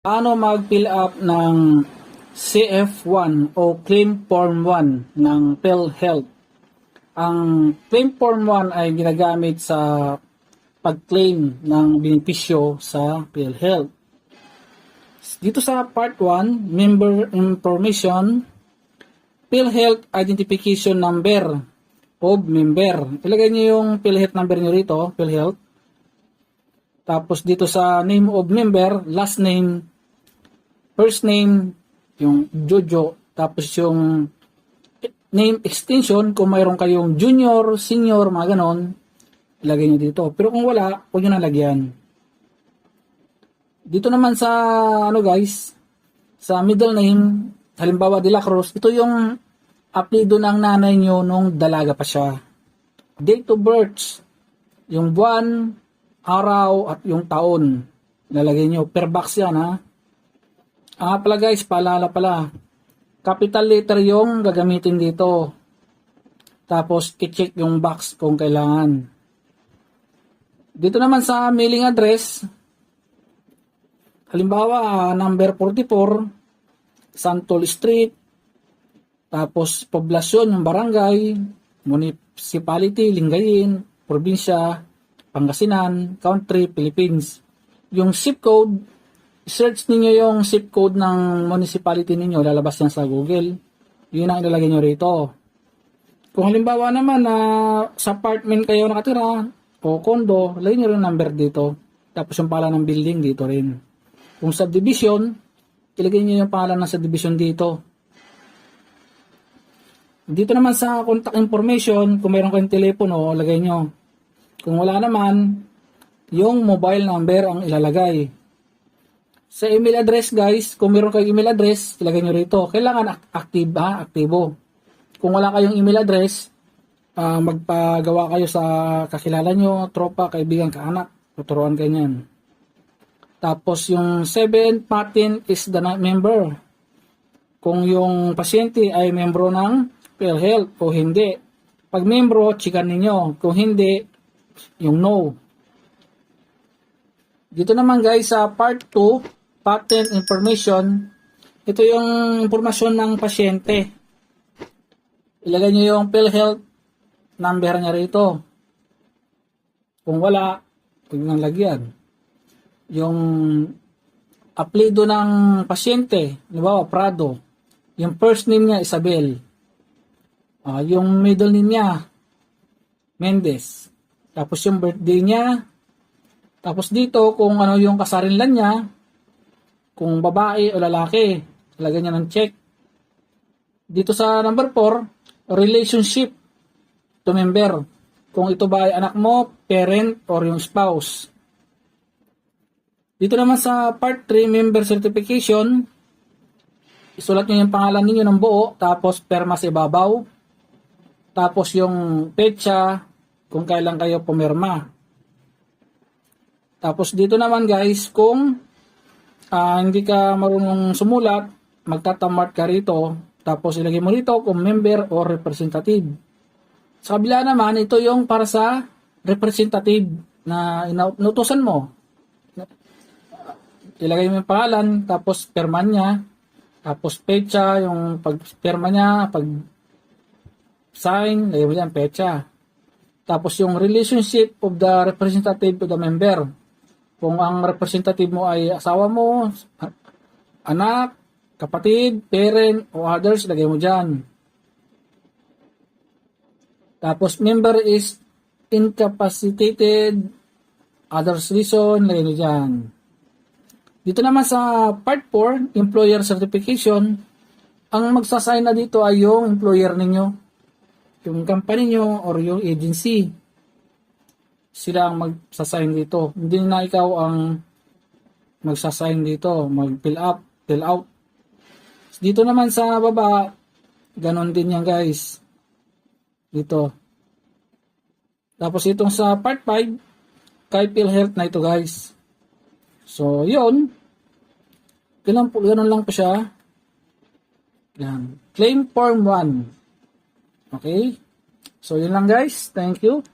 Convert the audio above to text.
paano mag-fill up ng CF1 o Claim Form 1 ng PhilHealth. Ang Claim Form 1 ay ginagamit sa pag-claim ng benepisyo sa PhilHealth. Dito sa part 1, member information, PhilHealth identification number of member. Ilagay niyo yung PhilHealth number niyo rito, PhilHealth. Tapos dito sa name of member, last name, first name, yung Jojo, tapos yung name extension, kung mayroon kayong junior, senior, mga ganon, ilagay nyo dito. Pero kung wala, huwag nyo nalagyan. Dito naman sa, ano guys, sa middle name, halimbawa De La Cruz, ito yung apelido ng nanay nyo nung dalaga pa siya. Date of birth, yung buwan, araw, at yung taon. Lalagay nyo. Per box yan, ha? Ah, pala guys, paalala pala. Capital letter yung gagamitin dito. Tapos, i-check yung box kung kailangan. Dito naman sa mailing address, halimbawa, ah, number 44, Santol Street, tapos poblasyon, yung barangay, municipality, Lingayen, probinsya, Pangasinan, country, Philippines. Yung zip code, search ninyo yung zip code ng municipality ninyo, lalabas yan sa Google. Yun ang ilalagay nyo rito. Kung halimbawa naman na sa apartment kayo nakatira o condo, lagay nyo rin number dito. Tapos yung pangalan ng building dito rin. Kung subdivision, ilagay nyo yung pangalan ng subdivision dito. Dito naman sa contact information, kung mayroon kayong telepono, lagay nyo. Kung wala naman, yung mobile number ang ilalagay. Sa email address guys, kung meron kayong email address, ilagay nyo rito. Kailangan active ha, aktibo. Kung wala kayong email address, ah, magpagawa kayo sa kakilala nyo, tropa, kaibigan, kaanak. Tuturuan kayo niyan. Tapos yung 7 pattern is the member. Kung yung pasyente ay membro ng PhilHealth o hindi. Pag membro, chikan ninyo. Kung hindi, yung no. Dito naman guys sa part 2, patent information, ito yung impormasyon ng pasyente. Ilagay nyo yung PhilHealth number niya rito. Kung wala, huwag nang lagyan. Yung apelido ng pasyente, halimbawa Prado, yung first name niya Isabel. Ah, yung middle name niya Mendez. Tapos yung birthday niya. Tapos dito, kung ano yung kasarinlan niya, kung babae o lalaki, lagyan niya ng check. Dito sa number 4, relationship to member. Kung ito ba ay anak mo, parent, or yung spouse. Dito naman sa part 3, member certification, isulat niyo yung pangalan ninyo ng buo, tapos perma sa ibabaw, tapos yung petsa, kung kailan kayo pumirma. Tapos dito naman guys, kung ah, hindi ka marunong sumulat, magtatamart ka rito, tapos ilagay mo rito kung member or representative. Sa kabila naman, ito yung para sa representative na inutusan mo. Ilagay mo yung pangalan, tapos perma niya, tapos pecha, yung pag-perma niya, pag sign, lagay mo dyan, pecha. Tapos yung relationship of the representative to the member. Kung ang representative mo ay asawa mo, anak, kapatid, parent, o others, lagay mo dyan. Tapos member is incapacitated, others reason, lagay mo dyan. Dito naman sa part 4, employer certification, ang magsasign na dito ay yung employer ninyo yung company nyo or yung agency. Sila ang magsasign dito. Hindi na ikaw ang magsasign dito, mag-fill up, fill out. Dito naman sa baba, ganon din yan guys. Dito. Tapos itong sa part 5, kay PhilHealth na ito guys. So, yun. Ganun, po, ganun lang po siya. Yan. Claim form 1. Okay? So, yun lang guys. Thank you.